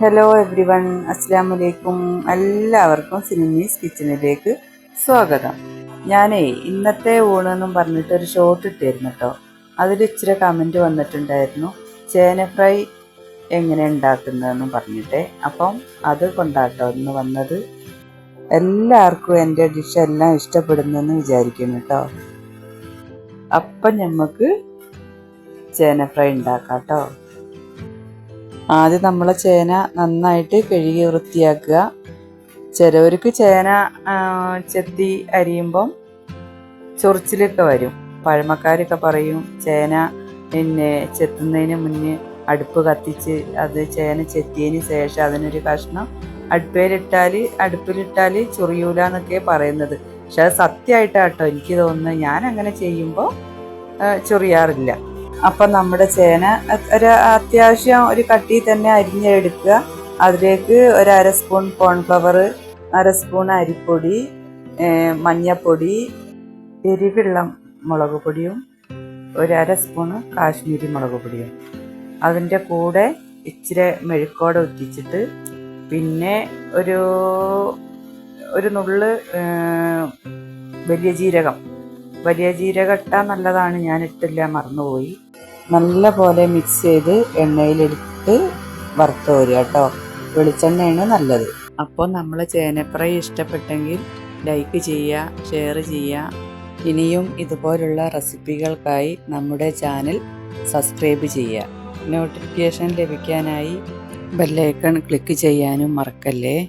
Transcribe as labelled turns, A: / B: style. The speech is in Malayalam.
A: ഹലോ എവ്രി വൺ അസ്സാം എല്ലാവർക്കും സിനിമീസ് കിച്ചണിലേക്ക് സ്വാഗതം. ഞാനേ ഇന്നത്തെ ഊണെന്നും പറഞ്ഞിട്ട് ഒരു ഷോർട്ട് ഇട്ടിരുന്നു കേട്ടോ അതിൽ ഇച്ചിരി കമന്റ് വന്നിട്ടുണ്ടായിരുന്നു. ചേന ഫ്രൈ എങ്ങനെ ഉണ്ടാക്കുന്നതെന്നും പറഞ്ഞിട്ട്. അപ്പം അത് കൊണ്ടാട്ടോ ഇന്ന് വന്നത്. എല്ലാവർക്കും എന്റെ ഡിഷ് എല്ലാം ഇഷ്ടപ്പെടുന്നെന്ന് വിചാരിക്കുന്നു കേട്ടോ അപ്പം ഞമ്മക്ക് ചേന ഫ്രൈ ഉണ്ടാക്കാം കേട്ടോ ആദ്യം നമ്മൾ ചേന നന്നായിട്ട് കഴുകി വൃത്തിയാക്കുക. ചിലവർക്ക് ചേന ചെത്തി അരിയുമ്പം ചൊറിച്ചിലൊക്കെ വരും. പഴമക്കാരൊക്കെ പറയും ചേന പിന്നെ ചെത്തുന്നതിന് മുന്നേ അടുപ്പ് കത്തിച്ച് അത് ചേന ചെത്തിയതിന് ശേഷം അതിനൊരു കഷ്ണം അടുപ്പേലിട്ടാൽ അടുപ്പിലിട്ടാൽ ചൊറിയൂല എന്നൊക്കെ പറയുന്നത്. പക്ഷെ അത് സത്യമായിട്ടാട്ടോ എനിക്ക് തോന്നുന്നത്. ഞാൻ അങ്ങനെ ചെയ്യുമ്പോൾ ചൊറിയാറില്ല. അപ്പം നമ്മുടെ ചേന ഒരു അത്യാവശ്യം ഒരു കട്ടി തന്നെ അരിഞ്ഞെടുക്കുക. അതിലേക്ക് ഒരു അര സ്പൂൺ കോൺഫ്ലവർ അര സ്പൂൺ അരിപ്പൊടി മഞ്ഞപ്പൊടി എരിവുള്ള മുളക് പൊടിയും ഒരു അര സ്പൂണ് കാശ്മീരി മുളക് പൊടിയും. അതിന്റെ കൂടെ ഇച്ചിരി മെഴുക്കോടെ ഒറ്റിച്ചിട്ട് പിന്നെ ഒരു ഒരു നുള്ള് വലിയ ജീരകം. വലിയ ജീരകം ഇട്ടാൽ നല്ലതാണ്. ഞാൻ ഇട്ടില്ല മറന്നുപോയി. നല്ല പോലെ മിക്സ് ചെയ്ത് എണ്ണയിലെടുത്ത് വറുത്ത് വരിക കേട്ടോ. വെളിച്ചെണ്ണയാണ് നല്ലത്. അപ്പോൾ നമ്മൾ ചേനപ്രൈ ഇഷ്ടപ്പെട്ടെങ്കിൽ ലൈക്ക് ചെയ്യുക ഷെയർ ചെയ്യുക. ഇനിയും ഇതുപോലുള്ള റെസിപ്പികൾക്കായി നമ്മുടെ ചാനൽ സബ്സ്ക്രൈബ് ചെയ്യുക. നോട്ടിഫിക്കേഷൻ ലഭിക്കാനായി ബെല്ലൈക്കൺ ക്ലിക്ക് ചെയ്യാനും മറക്കല്ലേ?